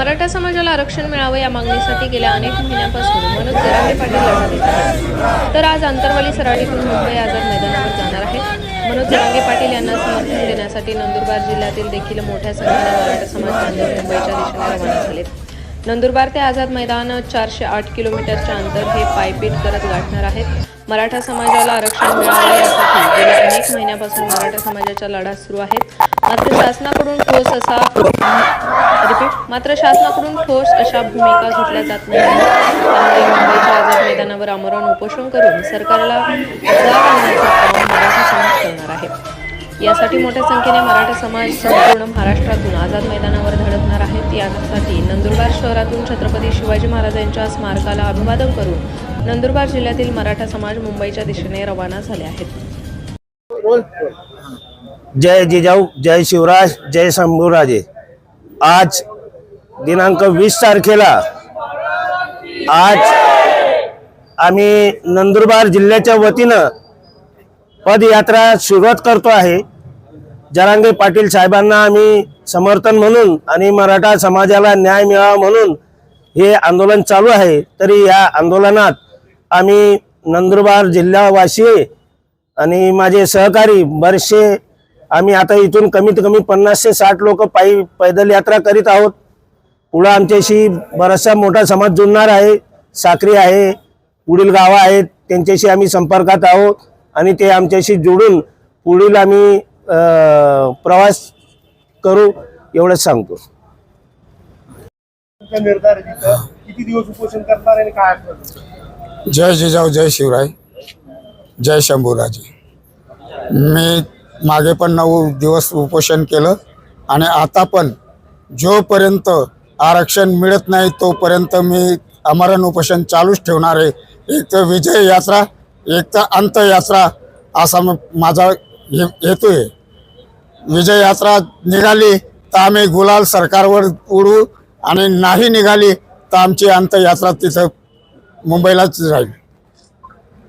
मराठा समाजाला आरक्षण मिळावं या मागणीसाठी गेल्या अनेक महिन्यापासून मनोज जरांगे पाटील लढा देत आहेत. तर आज आंतरवाली सराडीतून मुंबई आझाद मैदानावर जाणार आहेत. मनोज जरांगे पाटील यांना समर्थन देण्यासाठी नंदुरबार जिल्ह्यातील देखील मोठ्या संख्येने मराठा समाज बांधव मुंबईच्या दिशेने रवाना झालेत. नंदुरबार ते आझाद मैदान चारशे आठ किलोमीटरचे अंतर हे पायपीट करत गाठणार आहेत. मराठा समाजाला आरक्षण मिळावे यासाठी गेल्या अनेक महिन्यापासून मराठा समाजाच्या लढा सुरू आहे मात्र शासनाकडून ठोस असा रिपीट मात्र शासनाकडून ठोस अशा भूमिका घेतल्या जात नाही. त्यामुळे मुंबईच्या आझाद मैदानावर आमरण उपोषण करून सरकारला जाग आणण्याचं काम मराठा समाज करणार आहे. यासाठी मोठ्या संख्येने मराठा समाज संपूर्ण महाराष्ट्रातून आझाद मैदानावर धडकणार आहेत यासाठी नंदुरबार शहरातून छत्रपती शिवाजी महाराजांच्या स्मारकाला अभिवादन करून नंदुरबार जिल्ह्यातील मराठा समाज मुंबईच्या दिशेने रवाना झाले आहेत. जय जिजाऊ जय शिवराज जय शंभूराजे. आज दिनांक वीस तारखेला आज आम्ही नंदुरबार जिल्ह्याच्या वतीनं पदयात्रा सुरुवात करतो आहे. जरांगे पाटील साहेबांना आम्ही समर्थन म्हणून आणि मराठा समाजाला न्याय मिळावा म्हणून हे आंदोलन चालू आहे. तरी या आंदोलनात आम्ही नंदुरबार जिल्हावासी आणि माझे सहकारी बरेचसे आम्ही आता इथून कमीत कमी पन्नास ते साठ लोक पायी पैदल यात्रा करीत आहोत. पुढं आमच्याशी बराचसा मोठा समाज जुळणार आहे. साखरी आहे पुढील गावं आहेत त्यांच्याशी आम्ही संपर्कात आहोत आणि ते आमच्याशी जोडून पुढील आम्ही प्रवास करू एवढंच सांगतो. तुमचा निर्धार आहे तिथं. किती दिवस उपोषण करणार आणि काय असणार जय जिजाऊ जय शिवराय जय शंभूराजे. मी मागे पण नऊ दिवस उपोषण केलं. आणि आता पण जोपर्यंत आरक्षण मिळत नाही तोपर्यंत मी अमरण उपोषण चालूच ठेवणार आहे. एक तर विजय यात्रा एक तर अंतयात्रा असा माझा हे हेतू आहे. विजय यात्रा निघाली तर आम्ही गुलाल सरकारवर उडू आणि नाही निघाली तर आमची अंतयात्रा तिथं मुंबईलाच राहील.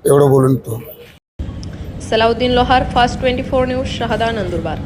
एवढं बोलून तो. Salauddin Lohar fast twenty four news Shahada Nandurbar.